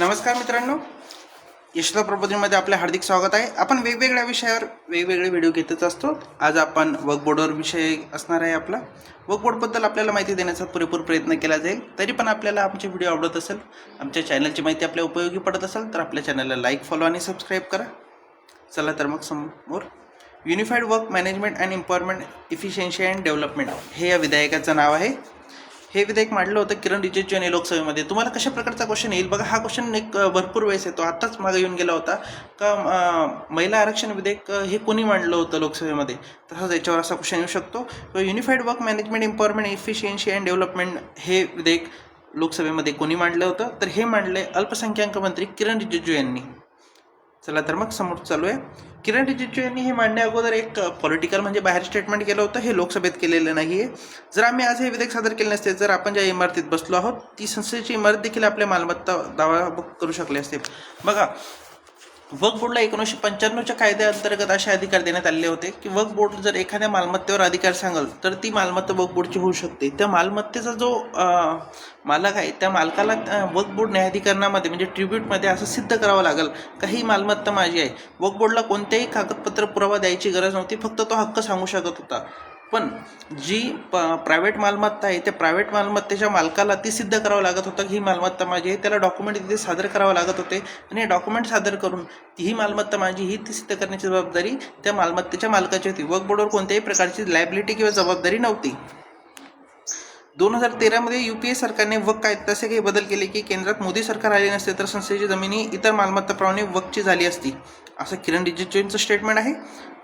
नमस्कार मित्रांनो. यशोदा प्रबोधनमध्ये आपले हार्दिक स्वागत आहे. आपण वेगवेगळ्या विषयावर वेगवेगळे व्हिडिओ घेतच असतो. आज आपण वर्कबोर्डवर विषय असणार आहे आपला. वर्कबोर्डबद्दल आपल्याला माहिती देण्याचा पुरेपूर प्रयत्न केला जाईल. तरी पण आपल्याला आमचे व्हिडिओ आवडत असेल आमच्या चॅनलची माहिती आपल्या उपयोगी पडत असेल तर आपल्या चॅनलला लाईक फॉलो आणि सबस्क्राईब करा. चला तर मग समोर. Unified work management and empowerment efficiency and development हे या विधेयकाचं नाव आहे. हे विधेयक मांडलं होतं किरण रिजिजू यांनी लोकसभेमध्ये. तुम्हाला कशा प्रकारचा क्वेश्चन येईल? बघा हा क्वेश्चन एक भरपूर वेळेस येतो. आत्ताच मागे येऊन गेला होता. का महिला आरक्षण विधेयक हे कोणी मांडलं होतं लोकसभेमध्ये? तसंच याच्यावर असा क्वेश्चन येऊ शकतो. Unified work management empowerment efficiency and development हे विधेयक लोकसभेमध्ये कोणी मांडलं होतं? तर हे मांडले अल्पसंख्याक मंत्री किरण रिजिजू यांनी. चला तर मग समोर चालू आहे किरण रिजिजू यांनी हे मांडण्या अगोदर एक पॉलिटिकल म्हणजे बाहेर स्टेटमेंट केलं होतं. हे लोकसभेत केलेलं नाही आहे जर आम्ही आज हे विधेयक सादर केले नसते जर आपण ज्या इमारतीत बसलो आहोत ती संस्थेची इमारत देखील आपल्या मालमत्ता दावा करू शकले असते. बघा वक्फ बोर्डला एकोणीसशे पंच्याण्णवच्या कायद्याअंतर्गत असे अधिकार देण्यात आलेले होते की वक्फ बोर्ड जर एखाद्या मालमत्तेवर अधिकार सांगल तर ती मालमत्ता वक्फ बोर्डची होऊ शकते. त्या मालमत्तेचा जो मालक आहे त्या मालकाला वक्फ बोर्ड न्यायाधिकरणामध्ये म्हणजे ट्रिब्यूटमध्ये असं सिद्ध करावं लागेल का ही मालमत्ता माझी आहे. वक्फ बोर्डला कोणतेही कागदपत्र पुरावा द्यायची गरज नव्हती फक्त तो हक्क सांगू शकत होता. पण जी प प्रायव्हेट मालमत्ता आहे त्या प्रायव्हेट मालमत्तेच्या मालकाला ती सिद्ध करावं लागत होतं. की ही मालमत्ता माझी आहे त्याला डॉक्युमेंट तिथे सादर करावं लागत होते. आणि हे डॉक्युमेंट सादर करून ही मालमत्ता माझी ही ती सिद्ध करण्याची जबाबदारी त्या मालमत्तेच्या मालकाची होती. वर्क बोर्डवर कोणत्याही प्रकारची लायबिलिटी किंवा जबाबदारी नव्हती. दोन हजार तेरामध्ये यू पी ए सरकारने वक कायद्यात असे काही बदल केले की केंद्रात मोदी सरकार आले नसते तर संस्थेची जमिनी इतर मालमत्ताप्रमाणे वकची झाली असती. असं किरण रिजिजूंचं स्टेटमेंट आहे.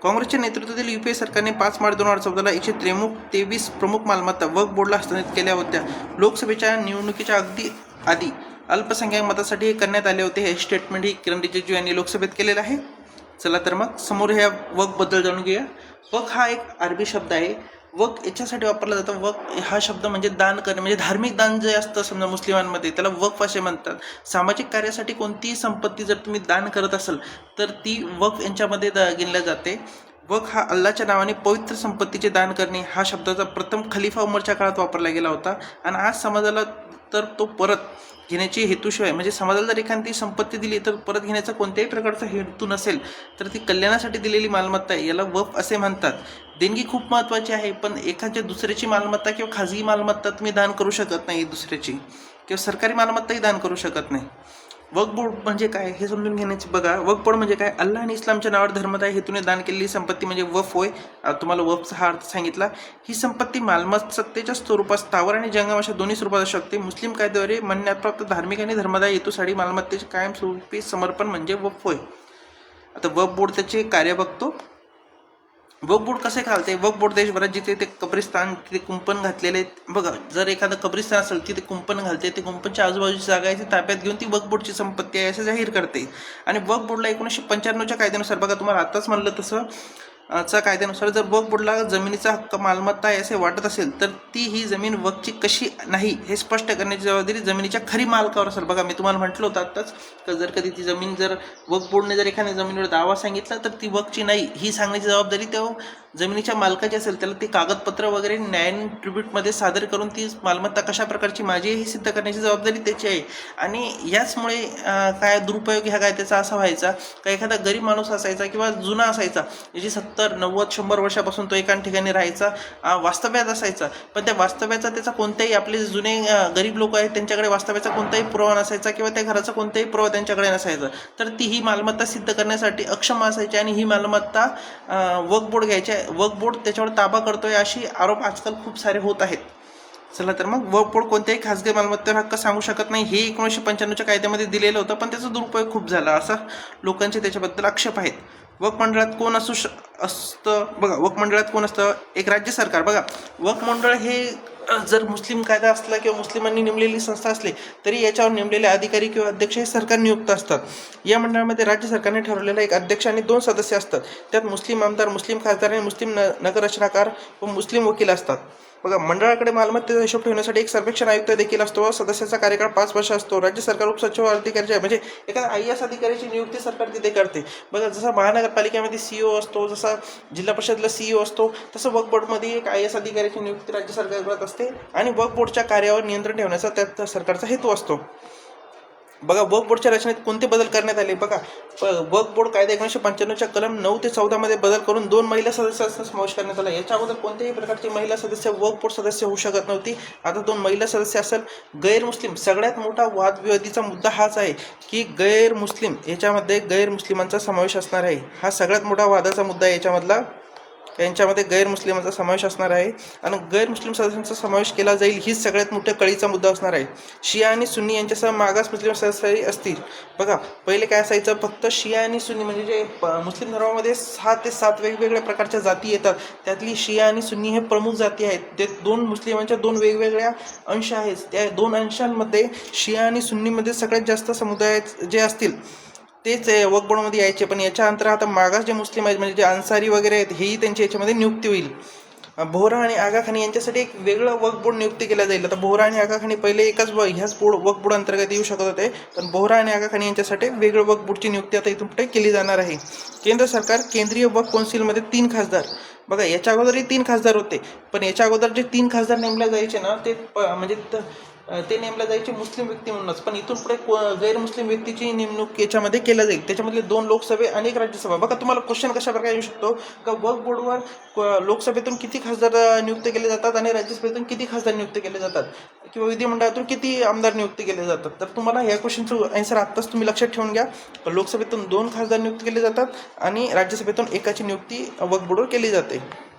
काँग्रेसच्या नेतृत्वातील यू पी ए सरकारने पाच मार्च दोन हजार चौदाला एकशे त्रेमुख तेवीस प्रमुख मालमत्ता वक बोर्डला हस्तांतरित केल्या होत्या. लोकसभेच्या निवडणुकीच्या अगदी आधी अल्पसंख्याक मतासाठी हे करण्यात आले होते. हे स्टेटमेंट ही किरण रिजिजू यांनी लोकसभेत केलेलं आहे. चला तर मग समोर ह्या वकबद्दल जाणून घेऊया. वक हा एक अरबी शब्द आहे. वक याच्यासाठी वापरला जातो. वक हा शब्द म्हणजे दान करणे म्हणजे धार्मिक दान जे असतं समजा मुस्लिमांमध्ये त्याला वक्फ असे म्हणतात. सामाजिक कार्यासाठी कोणतीही संपत्ती जर तुम्ही दान करत असाल तर ती वक्फ यांच्यामध्ये द- गिनल्या जाते. वक हा अल्लाच्या नावाने पवित्र संपत्तीचे दान करणे हा शब्दाचा प्रथम खलिफा उमरच्या काळात वापरला गेला होता. आणि आज समाजाला तर तो परत घेण्याची हेतूशिवाय म्हणजे समाजाला जर एखादी संपत्ती दिली तर परत घेण्याचा कोणत्याही प्रकारचा हेतू नसेल तर ती कल्याणासाठी दिलेली मालमत्ता आहे. याला वफ असे म्हणतात. देणगी खूप महत्त्वाची आहे पण एखाद्या दुसऱ्याची मालमत्ता किंवा खाजगी मालमत्ता तुम्ही दान करू शकत नाही दुसऱ्याची. किंवा सरकारी मालमत्ताही दान करू शकत नाही. वकबोर्ड बोर्ड म्हणजे काय हे समजून घेण्याची बघा. वकबोर्ड म्हणजे काय? अल्लाह आणि इस्लामच्या नावावर धर्मदाय हेतूने दान केलेली संपत्ती म्हणजे वफ होय. तुम्हाला वफचा हा अर्थ सांगितला. ही संपत्ती मालमत्तेच्या स्वरूपात स्थावर आणि जंगम अशा दोन्ही स्वरूपात असू शकते. मुस्लिम कायद्याद्वारे म्हणण्यात धार्मिक आणि धर्मदाय हेतूसाठी मालमत्तेचे कायमस्वरूपी समर्पण म्हणजे वफ होय. आता वफ बोर्ड त्याचे कार्य बघतो. वक कसे घालते वक देशभरात जिथे ते कब्रिस्तान तिथे कुंपण घातलेले आहेत. बघा जर एखादं कब्रिस्तान असेल तिथे कुंपण घालते ते कुंपणच्या आजूबाजूची जागा आहे ती ताब्यात घेऊन ती वकबोटची संपत्ती आहे असं जाहीर करते आणि वक एकोणीसशे पंच्याण्णवच्या कायद्यानुसार बघा तुम्हाला आताच म्हणलं तसं चा कायद्यानुसार जर वक बोर्डला जमिनीचा हक्क मालमत्ता आहे असे वाटत असेल तर ती ही जमीन वकची कशी नाही हे स्पष्ट करण्याची जबाबदारी जमिनीच्या खरी मालकावर असेल. बघा मी तुम्हाला म्हटलं होतं आत्ताच का जर कधी ती जमीन जर वक बोर्डने जर एखाद्या जमिनीवर दावा सांगितला तर ती वकची नाही ही सांगण्याची जबाबदारी त्या जमिनीच्या मालकाची असेल त्याला ती कागदपत्र वगैरे न्याय ट्रिब्यूटमध्ये सादर करून ती मालमत्ता कशा प्रकारची माझी आहे हे सिद्ध करण्याची जबाबदारी त्याची आहे. आणि याचमुळे काय दुरुपयोग ह्या कायद्याचा असा व्हायचा का एखादा गरीब माणूस असायचा किंवा जुना असायचा याची सत्तर नव्वद शंभर वर्षापासून तो एका ठिकाणी राहायचा वास्तव्यात असायचा. पण त्या वास्तव्याचा त्याचा कोणत्याही आपले जुने गरीब लोक आहेत त्यांच्याकडे वास्तव्याचा कोणताही पुरावा नसायचा किंवा त्या घराचा कोणताही पुरावा त्यांच्याकडे नसायचा. तर ती ही मालमत्ता सिद्ध करण्यासाठी अक्षम असायची आणि ही मालमत्ता वक बोर्ड घ्यायच्या बोर्ड त्याच्यावर ताबा करतो आहे अशी आरोप आजकाल खूप सारे होत आहेत. चला तर मग वक बोर्ड कोणत्याही खासगी मालमत्तेवर हक्क सांगू शकत नाही. हे एकोणीसशे पंच्याण्णवच्या कायद्यामध्ये दिलेलं होतं पण त्याचा दुरुपयोग खूप झाला असा लोकांचे त्याच्याबद्दल आक्षेप आहेत. वक मंडळात कोण असू श असतं? बघा वक मंडळात कोण असतं? एक राज्य सरकार. बघा वक मंडळ हे जर मुस्लिम कायदा असला किंवा मुस्लिमांनी नेमलेली संस्था असली तरी याच्यावर नेमलेले अधिकारी किंवा अध्यक्ष हे सरकार नियुक्त असतात. या मंडळामध्ये राज्य सरकारने ठरवलेला एक अध्यक्ष आणि दोन सदस्य असतात. त्यात मुस्लिम आमदार मुस्लिम खासदार आणि मुस्लिम न नगररचनाकार व मुस्लिम वकील असतात. बघा मंडळाकडे मालमत्तेचा हिशोब ठेवण्यासाठी एक सर्वेक्षण आयुक्त देखील असतो सदस्याचा कार्यकाळ पाच वर्ष असतो राज्य सरकार उपसचिव अधिकाऱ्याचे म्हणजे एखाद्या आय एस अधिकाऱ्याची नियुक्ती सरकार तिथे करते. बघा जसं महानगरपालिकेमध्ये सीईओ असतो जसा जिल्हा परिषदला सीईओ असतो तसं वर्क बोर्डमध्ये एक आय एस अधिकाऱ्याची नियुक्ती राज्य सरकार करत असते आणि वर्क बोर्डच्या कार्यावर नियंत्रण ठेवण्याचा त्यात सरकारचा हेतू असतो. बघा वर्क बोर्डच्या रचनेत कोणते बदल करण्यात आले? बघा वर्क बोर्ड कायदा एकोणीसशे पंच्याण्णवच्या कलम नऊ ते चौदामध्ये बदल करून दोन महिला सदस्यांचा समावेश करण्यात आला. याच्या अगोदर कोणत्याही प्रकारची महिला सदस्य वर्क बोर्ड सदस्य होऊ शकत नव्हती. आता दोन महिला सदस्य असेल गैरमुस्लिम सगळ्यात मोठा वादविवादीचा मुद्दा हाच आहे की गैरमुस्लिम याच्यामध्ये गैरमुस्लिमांचा समावेश असणार आहे. हा सगळ्यात मोठा वादाचा मुद्दा आहे याच्यामधला. यांच्यामध्ये गैरमुस्लिमांचा समावेश असणार आहे. आणि गैरमुस्लिम सदस्यांचा समावेश केला जाईल हीच सगळ्यात मोठ्या कळीचा मुद्दा असणार आहे. शिया आणि सुन्नी यांच्यासह मागास मुस्लिम सदस्य असतील. बघा पहिले काय असायचं? फक्त शिया आणि सुन्नी म्हणजे जे प- मुस्लिम धर्मामध्ये सहा ते सात वेगवेगळ्या प्रकारच्या जाती येतात. त्यातली शिया आणि सुन्नी हे प्रमुख जाती आहेत. ते दोन मुस्लिमांच्या दोन वेगवेगळ्या अंश आहेत. त्या दोन अंशांमध्ये शिया आणि सुन्नीमध्ये सगळ्यात जास्त समुदाय जे असतील. तेच वक बोर्डमध्ये यायचे पण याच्या अंतर आता मागास जे मुस्लिम आहेत म्हणजे जे अन्सारी वगैरे आहेत हेही त्यांची याच्यामध्ये नियुक्ती होईल. बोहरा आणि आगाखानी यांच्यासाठी एक वेगळं वक बोर्ड नियुक्ती केलं जाईल. आता बोहरा आणि आगाखानी पहिले एकाच व- ह्याच बोर्ड वक बोर्ड अंतर्गत येऊ शकत होते पण बोहरा आणि आगाखानी यांच्यासाठी वेगळं वक बोर्डची नियुक्ती आता इथून पुढे केली जाणार आहे. केंद्र सरकार केंद्रीय वक कौन्सिलमध्ये तीन खासदार. बघा याच्या अगोदरही तीन खासदार होते पण याच्या अगोदर जे तीन खासदार नेमले जायचे ना ते प- म्हणजे ते नेमल्या जायचे मुस्लिम व्यक्ती म्हणूनच. पण इथून पुढे को- गैरमुस्लिम व्यक्तीची नेमणूक याच्यामध्ये केल्या जाईल. त्याच्यामधले दोन लोकसभे अनेक राज्यसभा. बघा तुम्हाला क्वेश्चन कशा प्रकारे येऊ शकतो? का वर्क बोर्डवर लोकसभेतून किती खासदार नियुक्त केले जातात आणि राज्यसभेतून किती खासदार नियुक्त केले जातात? किंवा विधिमंडळातून किती आमदार नियुक्त केले जातात? तर तुम्हाला ह्या क्वेश्चनचं आन्सर आत्ताच तुम्ही लक्षात ठेवून घ्या. लोकसभेतून दोन खासदार नियुक्त केले जातात आणि राज्यसभेतून एकाची नियुक्ती वर्क बोर्डवर केली जाते.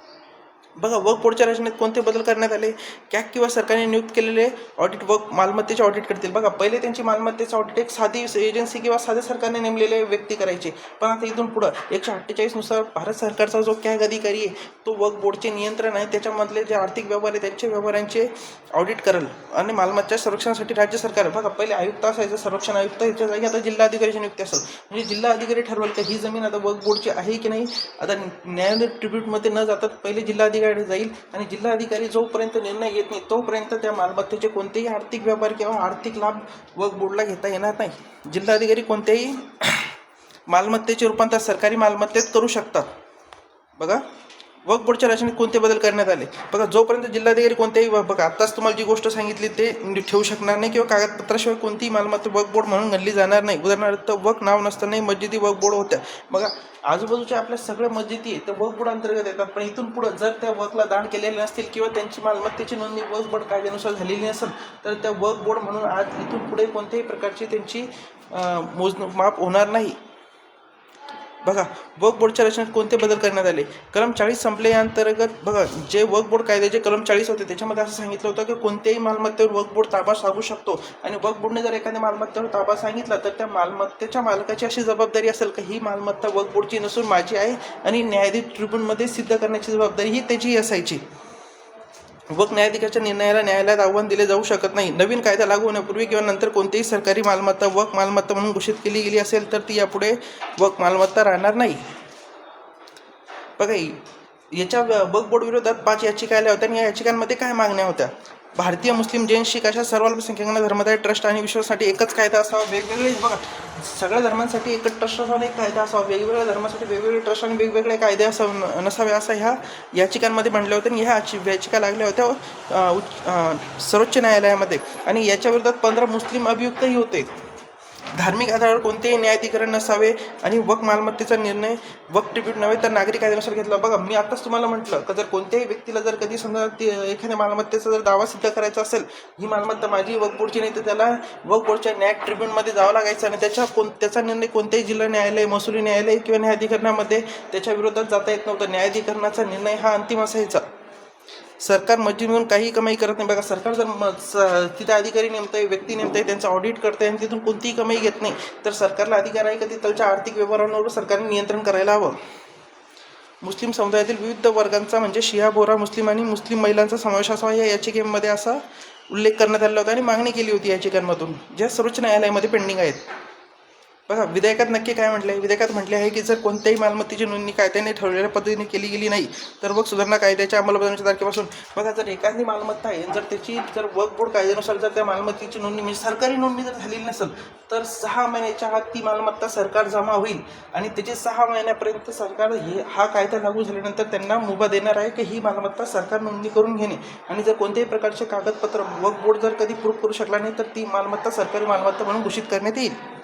बघा वर्क बोर्डच्या रचनेत कोणते बदल करण्यात आले? कॅक किंवा सरकारने नियुक्त केलेले ऑडिट वर्क मालमत्तेचे ऑडिट करतील. बघा पहिले त्यांची मालमत्तेचं ऑडिट एक साधी एजन्सी किंवा साध्या सरकारने नेमलेले व्यक्ती करायचे. पण आता इथून पुढं एकशे अठ्ठेचाळीसनुसार भारत सरकारचा जो कॅग अधिकारी आहे तो वर्क बोर्डचे नियंत्रण आहे. त्याच्यामधले जे आर्थिक व्यवहार आहे त्यांच्या व्यवहारांचे ऑडिट करेल आणि मालमत्ता संरक्षणासाठी राज्य सरकार बघा पहिले आयुक्त असायचं संरक्षण आयुक्त याच्या जागी आता जिल्हा अधिकारीची नियुक्ती असेल. म्हणजे जिल्हा अधिकारी ठरवेल का ही जमीन आता वर्क बोर्डची आहे की नाही? आता न्यायालय ट्रिब्यूटमध्ये न जातात पहिले जिल्हाधिकारी जाईल आणि जिल्हाधिकारी जोपर्यंत निर्णय घेत नाही तोपर्यंत त्या मालमत्तेचे कोणतेही आर्थिक व्यापार किंवा आर्थिक लाभ वर्क बोर्डला घेता येणार नाही. जिल्हाधिकारी कोणत्याही मालमत्तेचे रूपांतर सरकारी मालमत्तेत करू शकतात. बघा. वर्क बोर्डच्या रचनेत कोणते बदल करण्यात आले? बघा जोपर्यंत जिल्हाधिकारी कोणत्याही बघा आत्ताच तुम्हाला जी गोष्ट सांगितली ते ठेवू शकणार नाही किंवा कागदपत्राशिवाय कोणतीही मालमत्ता वर्क बोर्ड म्हणून गणली जाणार नाही. उदाहरणार्थ वक नाव नसतानाही मस्जिदी वर्क बोर्ड होत्या. बघा आजूबाजूच्या आपल्या सगळ्या मस्जिदी आहेत त्या वर्क बोर्ड अंतर्गत येतात. पण इथून पुढं जर त्या वर्कला दान केलेले नसतील किंवा त्यांची मालमत्तेची नोंदणी वर्क बोर्ड कायद्यानुसार झालेली नसेल तर त्या वर्क बोर्ड म्हणून आज इथून पुढे कोणत्याही प्रकारची त्यांची अं, मोजमाप होणार नाही. बघा वर्क बोर्डच्या रचनेत कोणते बदल करण्यात आले? कलम चाळीस संपले या अंतर्गत बघा जे वर्क बोर्ड कायद्याचे कलम चाळीस होते त्याच्यामध्ये असं सांगितलं होतं की कोणत्याही मालमत्तेवर वर्क बोर्ड ताबा सांगू शकतो. आणि वर्क बोर्डने जर एखाद्या मालमत्तेवर ताबा सांगितला तर त्या मालमत्तेच्या मालकाची अशी जबाबदारी असेल की ही मालमत्ता वर्क बोर्डची नसून माझी आहे आणि न्यायाधीश ट्रिब्युनमध्ये सिद्ध करण्याची जबाबदारी ही त्याची असायची. वक न्यायाधिकाच्या निर्णयाला न्यायालयात आव्हान दिले जाऊ शकत नाही. नवीन कायदा लागू होण्यापूर्वी किंवा नंतर कोणतीही सरकारी मालमत्ता वक मालमत्ता म्हणून घोषित केली गेली असेल तर ती यापुढे वक मालमत्ता राहणार नाही. बघा याच्या वक बोर्ड विरोधात पाच याचिका आल्या होत्या आणि या याचिकांमध्ये काय मागण्या होत्या? भारतीय मुस्लिम जैन शीख अशा सर्व अल्पसंख्याकांना धर्मदाय ट्रस्ट आणि विश्वासाठी एकच कायदा असावा वेगवेगळे बघा सगळ्या धर्मांसाठी एकच ट्रस्ट असावा एक कायदा असावा वेगवेगळ्या धर्मासाठी वेगवेगळे ट्रस्ट आणि वेगवेगळे कायदे असाव नसावे असं ह्या याचिकांमध्ये म्हणलं होतं आणि ह्या याचिका लागल्या होत्या सर्वोच्च न्यायालयामध्ये. आणि याच्याविरोधात पंधरा मुस्लिम अभियुक्तही होते. धार्मिक आधारावर कोणतेही न्यायाधिकरण नसावे आणि वक मालमत्तेचा निर्णय वक ट्रिब्यूट नव्हे तर नागरिक कायद्यानुसार घेतला. बघा मी आत्ताच तुम्हाला म्हटलं का जर कोणत्याही व्यक्तीला जर कधी समजा ते एखाद्या मालमत्तेचा जर दावा सिद्ध करायचा असेल ही मालमत्ता माझी वक बोर्डची नाही तर त्याला वक बोर्डच्या न्याय ट्रिब्यूटमध्ये जावं लागायचं आणि त्याच्या कोण त्याचा निर्णय कोणत्याही जिल्हा न्यायालय महसुली न्यायालय किंवा न्यायाधिकरणामध्ये त्याच्या विरोधात जाता येत नव्हतं. न्यायाधिकरणाचा निर्णय हा अंतिम असायचा. सरकार मस्जिदमधून काही कमाई करत नाही. बघा सरकार जर म- स- तिथे अधिकारी नेमत आहे व्यक्ती नेमतंय त्यांचं ऑडिट करते आणि तिथून कोणतीही कमाई घेत नाही तर सरकारला अधिकार आहे का तिथलच्या आर्थिक व्यवहारांवर सरकारने नियंत्रण करायला हवं? मुस्लिम समुदायातील विविध वर्गांचा म्हणजे शिया बोरा मुस्लिम आणि मुस्लिम महिलांचा समावेश असावा या याचिकेमध्ये असा उल्लेख करण्यात आला होता आणि मागणी केली होती याचिकांमधून ज्या सर्वोच्च न्यायालयामध्ये पेंडिंग आहेत. बघा विधेयकात नक्की काय म्हटलं आहे विधेयकात म्हटले आहे की जर कोणत्याही मालमत्तेची नोंदणी कायद्याने ठरवलेल्या पद्धतीने केली गेली नाही तर वक सुधारणा कायद्याच्या अंमलबजावणीच्या तारखेपासून. बघा जर एखादी मालमत्ता आहे जर त्याची जर वक बोर्ड कायद्यानुसार जर त्या मालमत्तेची नोंदणी म्हणजे सरकारी नोंदणी जर झालेली नसेल तर सहा महिन्याच्या आत ती मालमत्ता सरकार जमा होईल. आणि त्याचे सहा महिन्यापर्यंत सरकार हे हा कायदा लागू झाल्यानंतर त्यांना मुभा देणार आहे की ही मालमत्ता सरकार नोंदणी करून घेणे. आणि जर कोणत्याही प्रकारचे कागदपत्र वक बोर्ड जर कधी प्रूफ करू शकला नाही तर ती मालमत्ता सरकारी मालमत्ता म्हणून घोषित करण्यात येईल.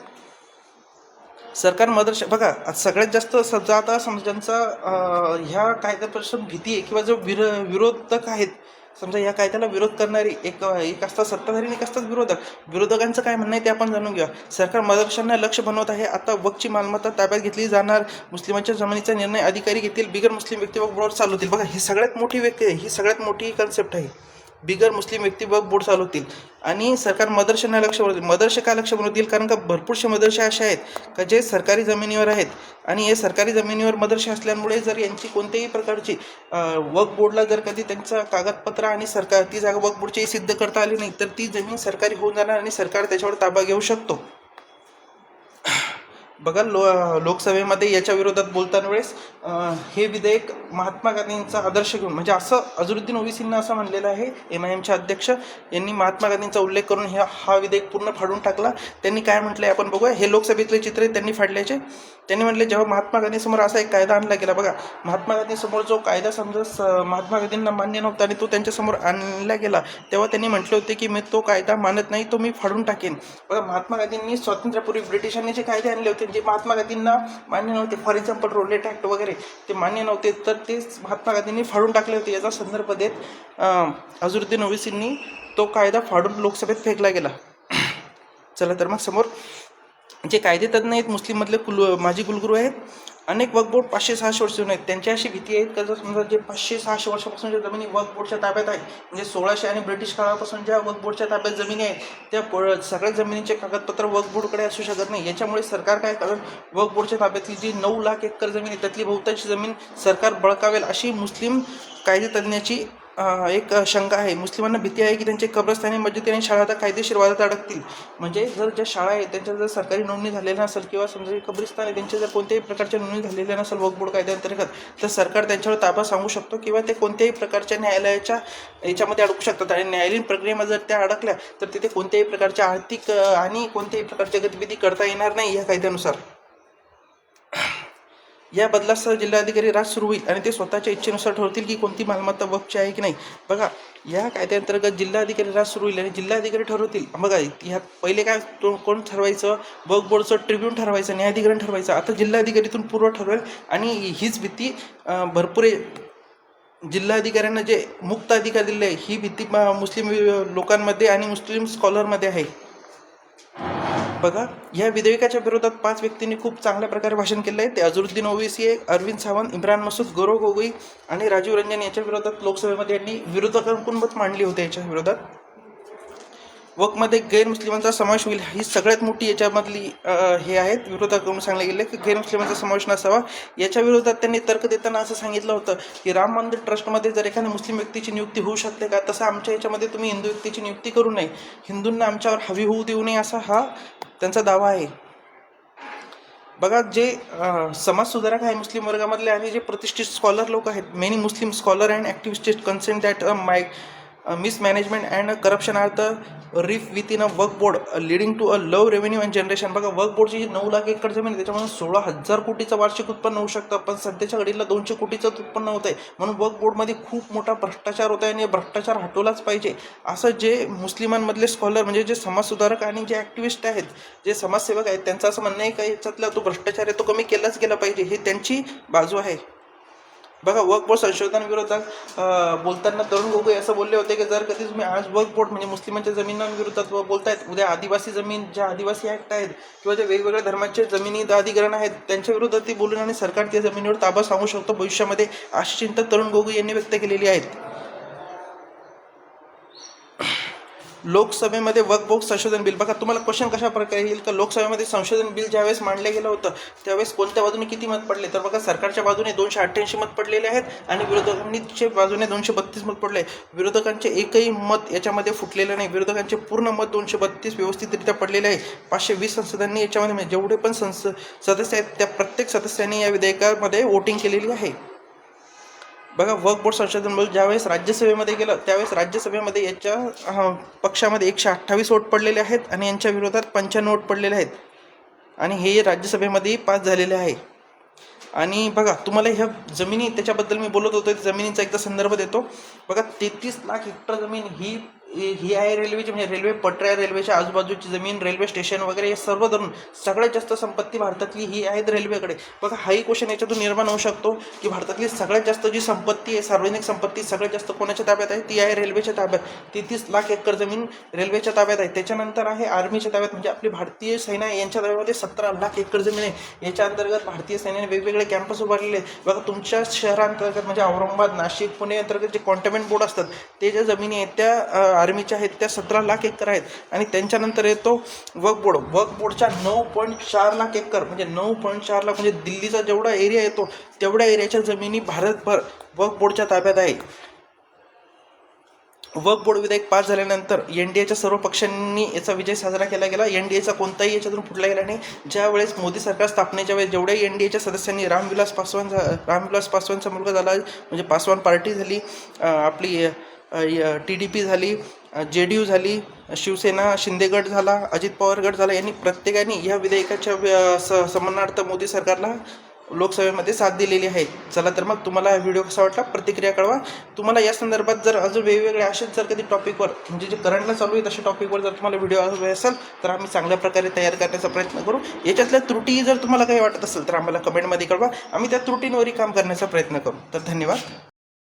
सरकार मदर्श बघा सगळ्यात जास्त समजा आता समजा ज्यांचा ह्या कायद्यापासून भीती आहे किंवा जो विर विरोधक आहेत समजा या कायद्याला विरोध करणारी एक एक असतात सत्ताधारी एक असतात विरोधक. विरोधकांचं काय म्हणणं आहे ते आपण जाणून घ्या सरकार मदरशांना लक्ष बनवत आहे. आता वकची मालमत्ता ताब्यात घेतली जाणार. मुस्लिमांच्या जमिनीचा निर्णय अधिकारी घेतील. बिगर मुस्लिम व्यक्ती वक बोर्ड चालवतील. बघा ही सगळ्यात मोठी व्यक्ती आहे. ही सगळ्यात मोठी कन्सेप्ट आहे. बिगर मुस्लिम व्यक्ती वक बोर्ड चालवतील. आणि सरकार मदरशांना लक्ष बनवतील मदरसे का लक्ष बनवतील? कारण का भरपूरशे मदरसे असे आहेत का जे सरकारी जमिनीवर आहेत. आणि हे सरकारी जमिनीवर मदरसे असल्यामुळे जर यांची कोणत्याही प्रकारची वक बोर्डला जर कधी त्यांचं कागदपत्र आणि सरकार ती जागा वक बोर्डची सिद्ध करता आली नाही तर ती जमीन सरकारी होऊन जाणार आणि सरकार त्याच्यावर ताबा घेऊ शकतो. बघा लो लोकसभेमध्ये याच्या विरोधात बोलताना वेळेस हे विधेयक महात्मा गांधींचा आदर्श घेऊन म्हणजे असं अझरुद्दीन ओवीसींना असं म्हणलेलं आहे एम आय एमचे अध्यक्ष यांनी महात्मा गांधींचा उल्लेख करून हे हा विधेयक पूर्ण फाडून टाकला. त्यांनी काय म्हटलं आहे आपण बघूया. हे लोकसभेतले चित्र त्यांनी फाडल्याचे. त्यांनी म्हटले जेव्हा महात्मा गांधीसमोर असा एक कायदा आणला गेला बघा महात्मा गांधीसमोर जो कायदा समजा महात्मा गांधींना मान्य नव्हता आणि तो त्यांच्यासमोर आणला गेला तेव्हा त्यांनी म्हटले होते की मी तो कायदा मानत नाही तो मी फाडून टाकेन. बघा महात्मा गांधींनी स्वातंत्र्यापूर्वी ब्रिटिशांनी जे कायदे आणले होते जे महात्मा गांधींना मान्य नव्हते फॉर एक्झाम्पल रोलेट ॲक्ट वगैरे ते मान्य नव्हते तर ते महात्मा गांधींनी फाडून टाकले होते. याचा संदर्भ देत अं, अझरुद्दीन ओवीसींनी तो कायदा फाडून लोकसभेत फेकला गेला. चला तर मग समोर. जे कायदे तज्ज्ञ आहेत मुस्लिममधले कुल माजी कुलगुरू आहेत अनेक वर्कबोर्ड पाचशे सहाशे वर्ष जुने आहेत. त्यांची अशी भीती आहेत का जर समजा जे पाचशे सहाशे वर्षापासून ज्या जमिनी वर्कबोर्डच्या ताब्यात आहे म्हणजे सोळाशे आणि ब्रिटिश काळापासून ज्या वर्कबोर्डच्या ताब्यात जमिनी आहेत त्या प- सगळ्या जमिनीचे कागदपत्र वर्कबोर्डकडे असू शकत नाही. याच्यामुळे सरकार काय कारण वर्कबोर्डच्या ताब्यातली जी नऊ लाख एकर जमीन आहे त्यातली बहुतांशी जमीन सरकार बळकावेल अशी मुस्लिम कायदे तज्ज्ञाची एक शंका आहे. मुस्लिमांना भीती आहे की त्यांचे कब्रस्तानी मस्जिद आणि शाळा आता कायदेशीर वादात अडकतील. म्हणजे जर ज्या शाळा आहेत त्यांच्या जर सरकारी नोंदणी झालेल्या नसेल किंवा समजा कब्रिस्तान आहे त्यांच्या जर कोणत्याही प्रकारच्या नोंदणी झालेल्या नसेल वक्फ बोर्ड कायद्याअंतर्गत तर सरकार त्यांच्यावर ताबा सांगू शकतो किंवा ते कोणत्याही प्रकारच्या न्यायालयाच्या याच्यामध्ये अडकू शकतात. आणि न्यायालयीन प्रक्रियेमध्ये जर त्या अडकल्या तर तिथे कोणत्याही प्रकारच्या आर्थिक आणि कोणत्याही प्रकारच्या गतिविधी करता येणार नाही या कायद्यानुसार. या बदलासह जिल्हाधिकारी राज सुरू होईल आणि ते स्वतःच्या इच्छेनुसार ठरवतील की कोणती मालमत्ता वक्फची आहे की नाही. बघा या कायद्याअंतर्गत जिल्हाधिकारी राज सुरू होईल आणि जिल्हाधिकारी ठरवतील. बघा ह्यात पहिले काय तो कोण ठरवायचं? वक्फ बोर्डचं ट्रिब्यून ठरवायचं न्यायाधिकरण ठरवायचं. आता जिल्हाधिकारीतून पूर्व ठरवेल आणि हीच भीती भरपूर आहे. जिल्हाधिकाऱ्यांना जे मुक्त अधिकार दिले आहे ही भीती मुस्लिम लोकांमध्ये आणि मुस्लिम स्कॉलरमध्ये आहे. बघा या विधेयकाच्या विरोधात पाच व्यक्तींनी खूप चांगल्या प्रकारे भाषण केलं आहे ते अझरुद्दीन ओवेसी आहे अरविंद सावंत इम्रान मसूद गौरव गोगोई आणि राजीव रंजन याच्या विरोधात लोकसभेमध्ये यांनी विरोधकांकडून मत मांडली होती याच्या विरोधात. वकमध्ये गैरमुस्लिमांचा समावेश होईल ही सगळ्यात मोठी याच्यामधली हे आहेत. विरोधाकडून सांगले गेले की गैरमुस्लिमांचा समावेश नसावा. याच्या विरोधात त्यांनी तर्क देताना असं सांगितलं होतं की राम मंदिर ट्रस्टमध्ये जर एखाद्या मुस्लिम व्यक्तीची नियुक्ती होऊ शकते का? तसं आमच्या याच्यामध्ये तुम्ही हिंदू व्यक्तीची नियुक्ती करू नये. हिंदूंना आमच्यावर हवी होऊ देऊ नये असा हा त्यांचा दावा आहे. बघा जे समाजसुधारक आहे मुस्लिम वर्गामधले आणि जे प्रतिष्ठित स्कॉलर लोक आहेत many Muslim scholar and activist consent that my mismanagement and corruption are the rife with in a work board leading to a love revenue and generation बघा वर्क बोर्डची जी नऊ लाख एकर जमीन आहे त्याच्यामध्ये सोळा हजार कोटीचं वार्षिक उत्पन्न होऊ शकतं. पण सध्याच्या घडीला दोनशे कोटीचं उत्पन्न होत आहे म्हणून वर्क बोर्डमध्ये खूप मोठा भ्रष्टाचार होत आहे आणि भ्रष्टाचार हटवलाच पाहिजे. असं जे मुस्लिमांमधले स्कॉलर म्हणजे जे समाजसुधारक आणि जे ॲक्टिव्हिस्ट आहेत जे समाजसेवक आहेत त्यांचं असं म्हणणं आहे का याच्यातला तो भ्रष्टाचार आहे तो कमी केलाच गेला पाहिजे हे त्यांची बाजू आहे. बघा वर्क बोर्ड संशोधनाविरोधात बोलताना तरुण गोगोई असं बोलले होते की जर कधी तुम्ही आज वर्क बोर्ड म्हणजे मुस्लिमांच्या जमिनांविरोधात व बोलतायत उद्या आदिवासी जमीन ज्या आदिवासी ॲक्ट आहेत किंवा जे वेगवेगळ्या धर्माचे जमिनी अधिग्रहण आहेत त्यांच्या विरोधात ती बोलून आणि सरकार त्या जमिनीवर ताबा सांगू शकतो. भविष्यामध्ये अशी चिंता तरुण गोगोई यांनी व्यक्त केलेली आहेत लोकसभेमध्ये वक संशोधन बिल बघा तुम्हाला क्वेश्चन कशा प्रकारे येईल? का लोकसभेमध्ये संशोधन बिल ज्यावेळेस मांडलं गेलं होतं त्यावेळेस कोणत्या बाजूने किती मत पडले? तर बघा सरकारच्या बाजूने दोनशे अठ्ठ्याऐंशी मत पडलेले आहेत आणि विरोधकांचे बाजूने दोनशे बत्तीस मत पडले. विरोधकांचे एकही मत याच्यामध्ये फुटलेलं नाही. विरोधकांचे पूर्ण मत दोनशे बत्तीस व्यवस्थितरित्या पडलेले आहे. पाचशे वीस संसदांनी याच्यामध्ये म्हणजे जेवढे पण संस सदस्य आहेत त्या प्रत्येक सदस्यांनी या विधेयकामध्ये वोटिंग केलेली आहे. बघा वर्क बोर्ड संशोधन बिल ज्यावेळेस राज्यसभेमध्ये गेलं त्यावेळेस राज्यसभेमध्ये याच्या पक्षामध्ये एकशे अठ्ठावीस वोट पडलेले आहेत आणि यांच्या विरोधात पंच्याण्णव वोट पडलेले आहेत. आणि हे राज्यसभेमध्ये पास झालेले आहे. आणि बघा तुम्हाला ह्या जमिनी त्याच्याबद्दल मी बोलत होतो जमिनीचा एकदा संदर्भ देतो. बघा तेहतीस लाख हेक्टर जमीन ही ही आहे रेल्वेची म्हणजे रेल्वे पटऱ्या रेल्वेच्या आजूबाजूची जमीन रेल्वे स्टेशन वगैरे हे सर्व धरून सगळ्यात जास्त संपत्ती भारतातली ही आहेत रेल्वेकडे बघा हाही क्वेश्चन याच्यातून निर्माण होऊ शकतो की भारतातली सगळ्यात जास्त जी संपत्ती आहे सार्वजनिक संपत्ती सगळ्यात जास्त कोणाच्या ताब्यात आहे? ती आहे रेल्वेच्या ताब्यात. तेहतीस लाख एकर जमीन रेल्वेच्या ताब्यात आहे. त्याच्यानंतर आहे आर्मीच्या ताब्यात म्हणजे आपली भारतीय सैना यांच्या ताब्यामध्ये सतरा लाख एकर जमीन आहे. याच्या अंतर्गत भारतीय सैन्याने वेगवेगळे कॅम्पस उभारलेले आहेत. बघा तुमच्या शहरांतर्गत म्हणजे औरंगाबाद नाशिक पुणे अंतर्गत जे कॉन्टमेंट बोर्ड असतात ते ज्या जमिनी आहेत त्या आर्मीच्या आहेत त्या सतरा लाख एकर आहेत. आणि त्यांच्यानंतर येतो वक बोर्ड वक बोर्डच्या नऊ पॉईंट चार लाख एकर म्हणजे नऊ पॉईंट चार लाख म्हणजे दिल्लीचा जेवढा एरिया येतो तेवढ्या एरियाच्या जमिनी भारतभर वक बोर्डच्या ताब्यात आहे वक बोर्ड विधेयक पास झाल्यानंतर एन डी एच्या सर्व पक्षांनी याचा विजय साजरा केला गेला. एन डी एचा कोणताही याच्यातून फुटला गेला नाही. ज्यावेळेस मोदी सरकार स्थापनेच्या वेळेस जेवढ्याही एन डी एच्या सदस्यांनी रामविलास पासवान झा रामविलास पासवानचा मुलगा झाला म्हणजे पासवान पार्टी झाली आपली टी डी पी झाली जे डी यू झाली शिवसेना शिंदेगड झाला अजित पवार गट झाला यांनी प्रत्येकाने या विधेयकाच्या स समन्नार्थ मोदी सरकारला लोकसभेमध्ये साथ दिलेली आहे. चला तर मग तुम्हाला व्हिडिओ कसा वाटला प्रतिक्रिया कळवा. तुम्हाला या संदर्भात जर अजून वेगवेगळे असेच जर कधी टॉपिकवर म्हणजे जे करंटला चालू आहे तशा टॉपिकवर जर तुम्हाला व्हिडिओ हवे असेल तर आम्ही चांगल्या प्रकारे तयार करण्याचा प्रयत्न करू. याच्यातल्या त्रुटी जर तुम्हाला काही वाटत असेल तर आम्हाला कमेंटमध्ये कळवा. आम्ही त्या त्रुटींवरही काम करण्याचा प्रयत्न करू. तर धन्यवाद.